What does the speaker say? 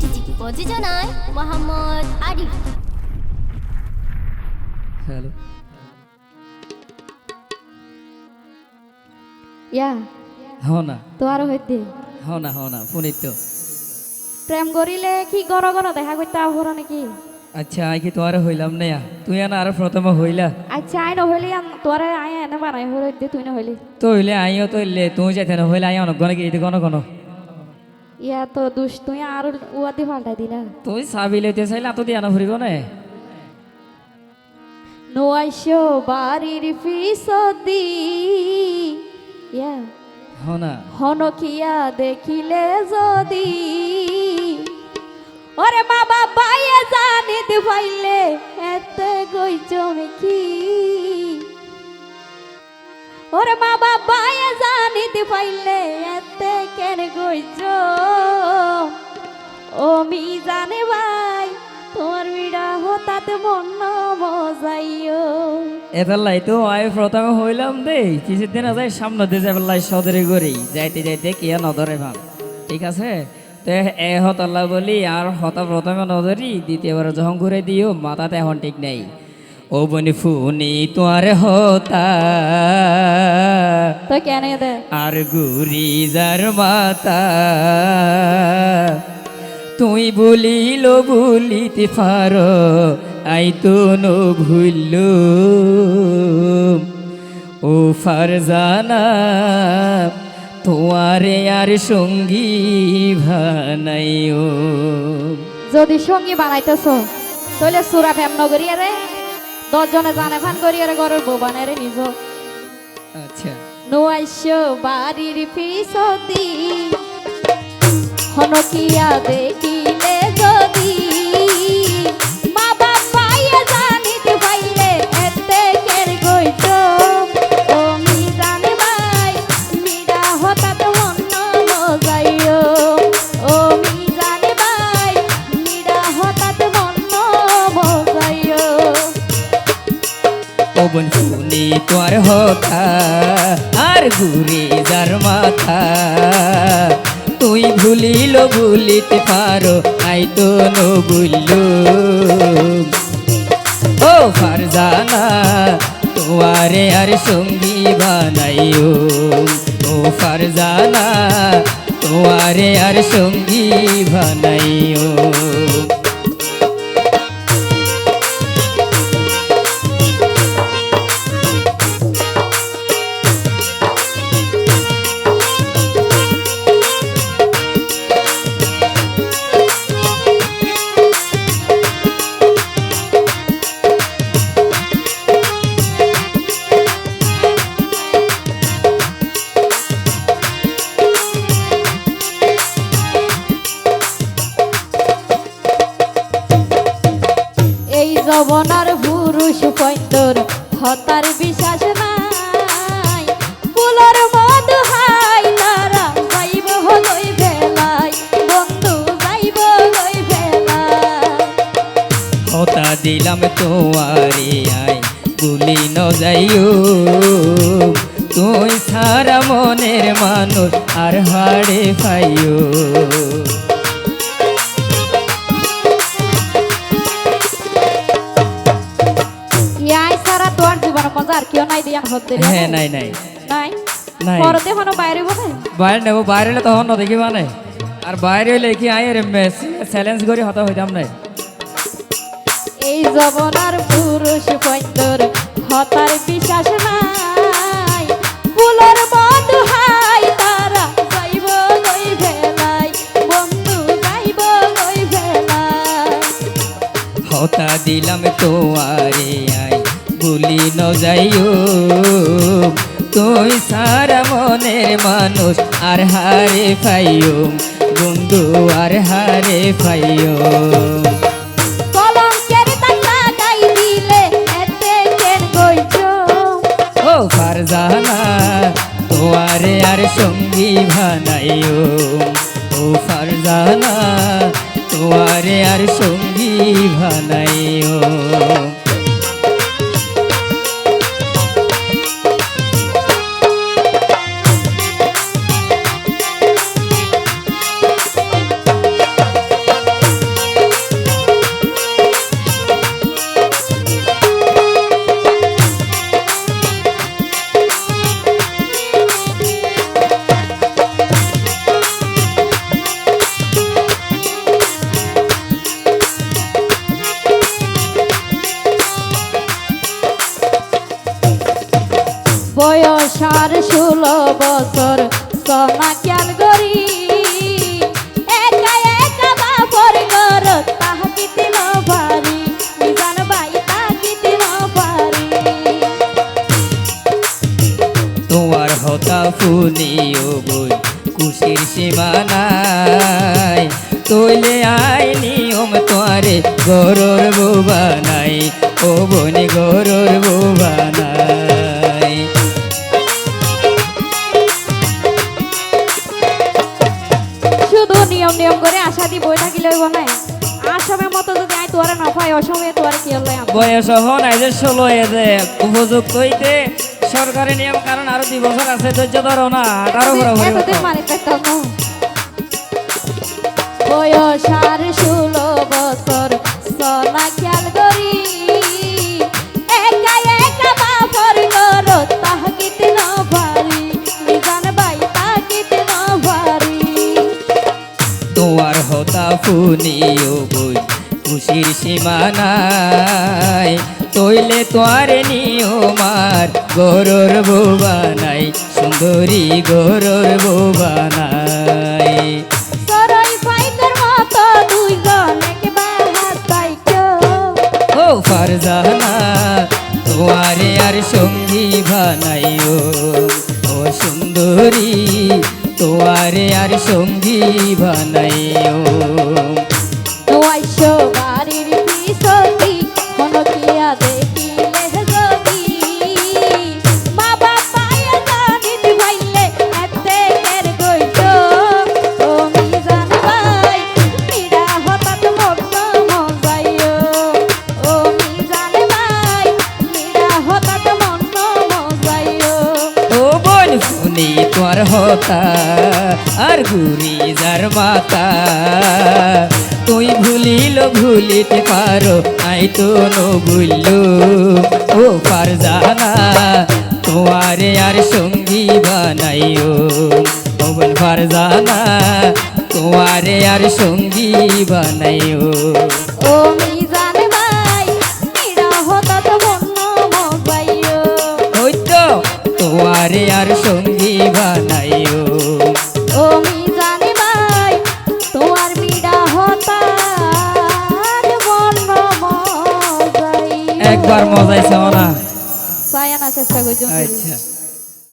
চিঠি প্রযোজনায় মোহাম্মদ আরিফ। হ্যালো। ইয়া। হ না। তো আর হইতে। হ না হ তো প্রেম করিলে কি গর গর দেখা করতে আহর নাকি? আচ্ছা আই কি তোমার হইলাম না তুই না আর প্রথমে হইলা। আচ্ছা আই নহলি তোরে আই এনে বানাই হইতে তুই নহলি তো হইলে আইও তো হইলে তুই যাইতে না হইলে আই অনেক গনে কি গণ গণ ইয়া তো দুষ তুই আর উয়াদি পাল্টাই দিলা। তুই চাবি লইতে চাইলে তো দিয়া না ফুরিব না? নোয়াইশো বাড়ির ফিসদি ইয়া। হ না হনকিয়া দেখিলে যদি। ওরে বাবা বাইয়ে জানিতে পাইলে এতে গই চমকি ওরে বাবা বাইয়ে জানিতে পাইলে এতে কেন গইছ ও মি জানে ভাই, তোমার বিড়া হঠাৎ মন মজাইও। এতাল্লাই তো আই প্রথমে হইলাম দে কিছুদিন আছে সামনে দিয়ে যাবে সদরে গড়ি, যাইতে যাইতে কিয়া নদরে ভাঙ। ঠিক আছে? তো এ হতাল্লা বলি, আর হতা প্রথমে নজরি দ্বিতীয়বার যখন ঘুরে দিও, মাথাতে এখন ঠিক নেই। ও বনি ফুনি তোমার হতা। তো কেন আর গুরি যার মাতা। তুই বলিল বলিতে পারো আই তো নো ভুলল। ও ফারজানা তোমারে আর সঙ্গী ভানাইও যদি সঙ্গী বানাইতেছ তাহলে সুরা ফেম নগরী আরে দশজনে জানে ফান করি আর ঘরের বউ বানায় রে নিজ আচ্ছা। নোয়াইশ বাড়ির ফিসদি হনকিয়া দেখিলে পবন শুনি তোর হতা, আর ঘুরে যার মাথা। তুই ভুলিল ভুলিতে পারো, আই তো নো ভুলল ও ফারজানা তোমারে আর সঙ্গী বানাইও। ও ফারজানা তোমারে আর সঙ্গী বানাইও। জবনার পুরুষ পৈতর হতার বিশ্বাস নাই। ফুলর মদ হাই লারা যাইব হলই ভেলাই বন্ধু যাইব হলই ভেলাই হতা দিলাম তোমারে আই গুলি ন যাইও। তুই সারা মনের মানুষ আর হাড়ে পাইও। আর কেউ নাই দিয়ান হতে হ্যাঁ নাই নাই। নাই? নাই। পরতে হনো বাইরে বলে বাইরে নেব বাইরে হলে তখন দেখি মানে আর বাইরে হইলে কি আই রে চ্যালেঞ্জ করে হতা হইতাম নাই। এই জবনার পুরুষ হতার বিশ্বাস নাই। ফুলর মদ হাই তারা যাইব লই ভেলাই বন্ধু যাইব লই ভেলাই হতা দিলাম তোমারে আই গুলি ন যাইও। তুই সারা মনের মানুষ আর হারে পাইও। বন্ধু আর হারে পাইও। গাই দিলে এতে কেন গইছ? ও ফারজানা তোমারে আর সঙ্গী ভানাইও সংসার ষোলো বছর, সোনা খেয়াল করি। একা একা বাপর ঘর তাহা ফুলিও বই খুশির সীমানায় তোলে আই নিয়ম তোরে গরুর বুবা নাই। ও বনি গরুর বুবা এই যে ষোলো এতে উপযুক্ত হইতে সরকারি নিয়ম কারণ আরও দুই বছর আছে ধৈর্য ধরো না না বয়স আর ষোলো বছর সনা খেয়াল করি। একা সীমানাই তৈলে তোয়ার নিয়মার গরুর বুবা নাই সুন্দরী গরুর বুবা নাই সরই ফাইকার মতো দুইজন একবার হাত পাইছো ও ফারজানা তোমারে আর সঙ্গী বানাইও। ও সুন্দরী তোমারে আর সঙ্গী বানাইও। শুনি তোর হতা আর ঘুরি যার মাতা। তুই ভুলিল ভুলিতে পারো আই তো নো ভুললু ও পার জানা। তোমারে আর সঙ্গী বানাইও ও বোন পার জানা। তোমারে আর সঙ্গী বানাইও। ও মি জানবাই মিরা হঠাৎ মগ্ন মজাইও ওই তো তোমারে আর সঙ্গী মজাই একবার মজাইছে না সায়ানা চেষ্টা করছি আচ্ছা।